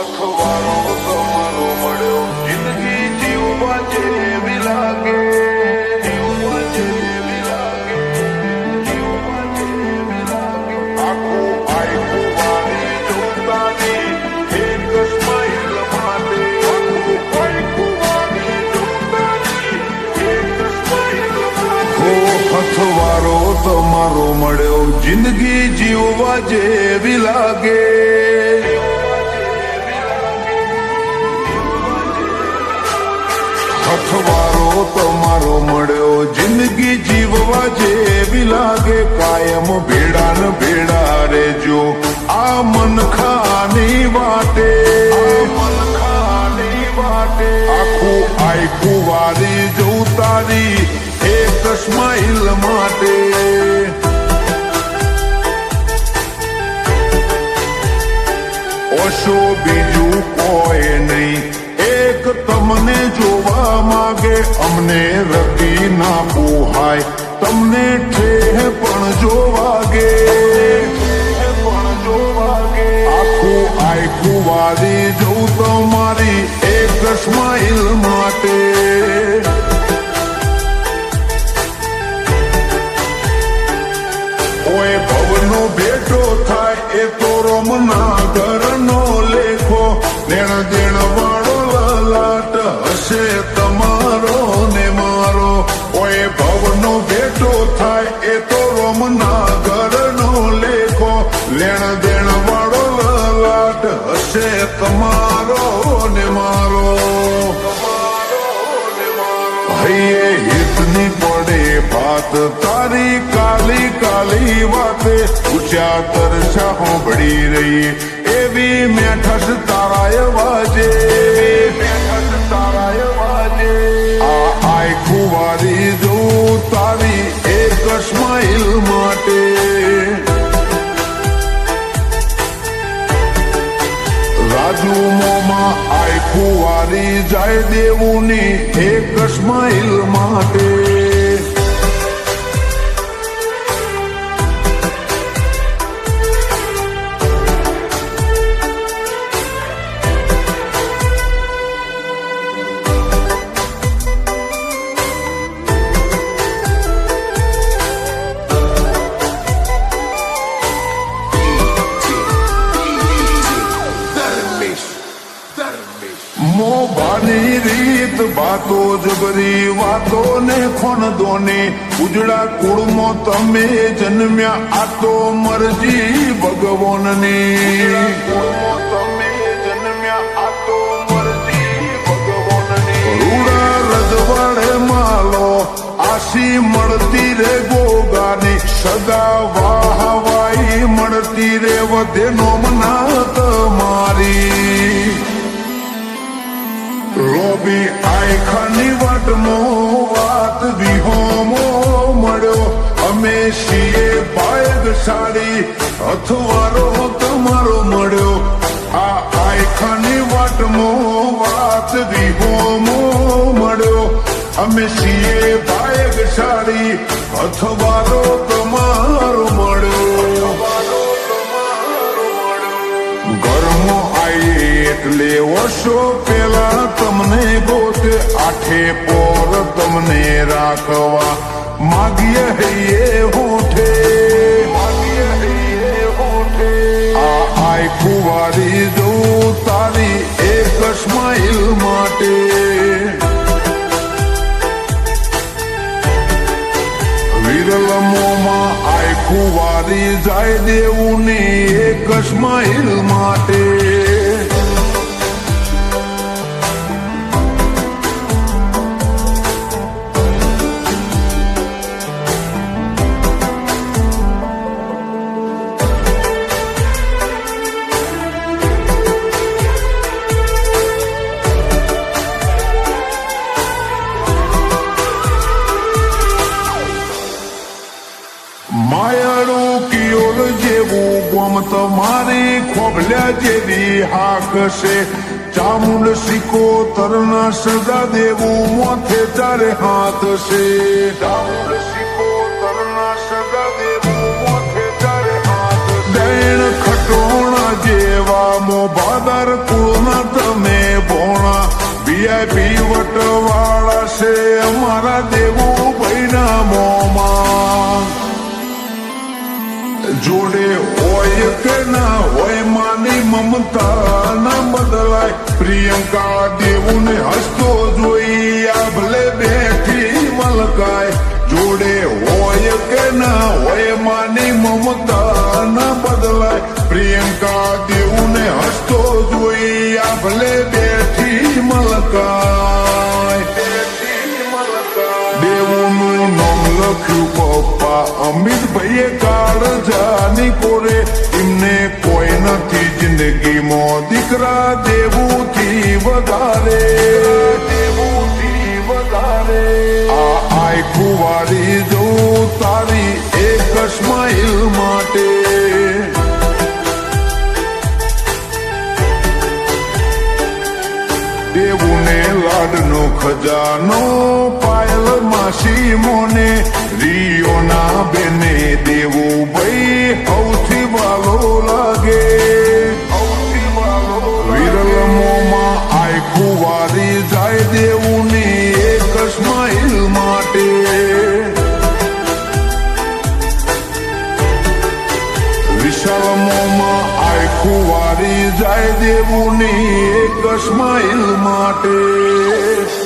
પથવારો તમારો મળ્યો જિંદગી જેવી જીવવા જેવી લાગે પથવારો તમારો મળ્યો, જિંદગી જીવવા જેવી લાગે. હથવારો તમારો મળ્યો. જિંદગી જીવવા જેવી લાગે. કાયમ ભેડા ને ભેડા રેજો આ મન ખાની વાટે. આખું આખું વારી જવું તારી એક સ્માઇલ માટે. ઓશો બીજું કોઈ નહીં. તમને જોવા માગે, અમને રતી ના પોહાય. તમને ઠેહ પણ જોવાગે પણ જોવાગે આખું આખું વારી જવું તમારી એક સ્માઈલ માટે. ઓય ભવનો ભેટો થાય એ તો રોમના રોમના ઘરનો લેખો, લેણ દેણ વાળો લાટ હશે તમારો ને મારો. હૈયે હિતની પડે વાત, તારી કાલી કાલી વાતે ઉચા તરછા હોંભળી રહી. એવી મેઠસ તારાય વાજે. તારાય વાજે આ આખું ખુવારી જો તારી એક સ્માઈલ માટે. રાજુ મોમાં આખું વારી જાય દેવુની એક સ્માઇલ માટે. મોભાની રીત, વાતો જબરી વાતો ને ખોન દોને ઉજળા કુળમાં તમે જન્મ્યા, આ તો મરજી ભગવાનની. તમે જન્મ્યા, આ તો મરજી ભગવાનની. રૂડા રજવાડે માલો, આશી મળતી રે ગોગાની. સદા વાહવાઈ મળતી રે વધે નોમના તમારી લોબી આયખાની વાટમો વાત વિહોમો મળ્યો, અમે છીએ ભાગશાળી અથવારો તમારો મળ્યો. આ આયખાની વાટમો વાત વિહોમો મળ્યો, અમે છીએ ભાગશાળી અથવારો તમારો મળ્યો. ઘરમાં આવીએ એટલે વર્ષો પેલા તમને ગોતે આઠે પોર તમને રાખવા. માગીએ હૈયે હોઠે આય કુવારી દઉં તારી એક સ્માઈલ માટે. વિરલમોમાં આય વારી જાય દેવું ને એક સ્માઈલ માટે. તમારી ખોભલ્યા જેવી હાક છે. ચામુંડ સિકો તરના સદા દેવું, મોથે ચારે હાથ છે. ચામુંડ સિકો તરના સદા દેવું, મોથે ચારે હાથ દૈણ ખટ ટોણા જેવા મો ભાદર કુળના તમે ભોણા. વીઆઈપી વટવાળા છે અમારા દેવું ભાઈના મોમાં. જોડે કે ના હોય માની મમતા ના બદલાય. પ્રિયંકા દેવુને હસતો જોઈ આ ભલે બેઠી મલકાય. જોડે હોય કે ના હોય માની મમતા ના બદલાય. પ્રિયંકા દેવુને લખ્યું પપ્પા. અમિતભાઈએ કાળ જાની કોરે એમને કોઈ નથી જિંદગીમાં દીકરા દેવુંથી વધારે. દેવુંથી વધારે વાળી જવું તારી એક સ્માઇલ માટે. દેવુને લાડનો ખજાનો આખું વારી જાય દેવું ની એક સ્માઇલ માટે.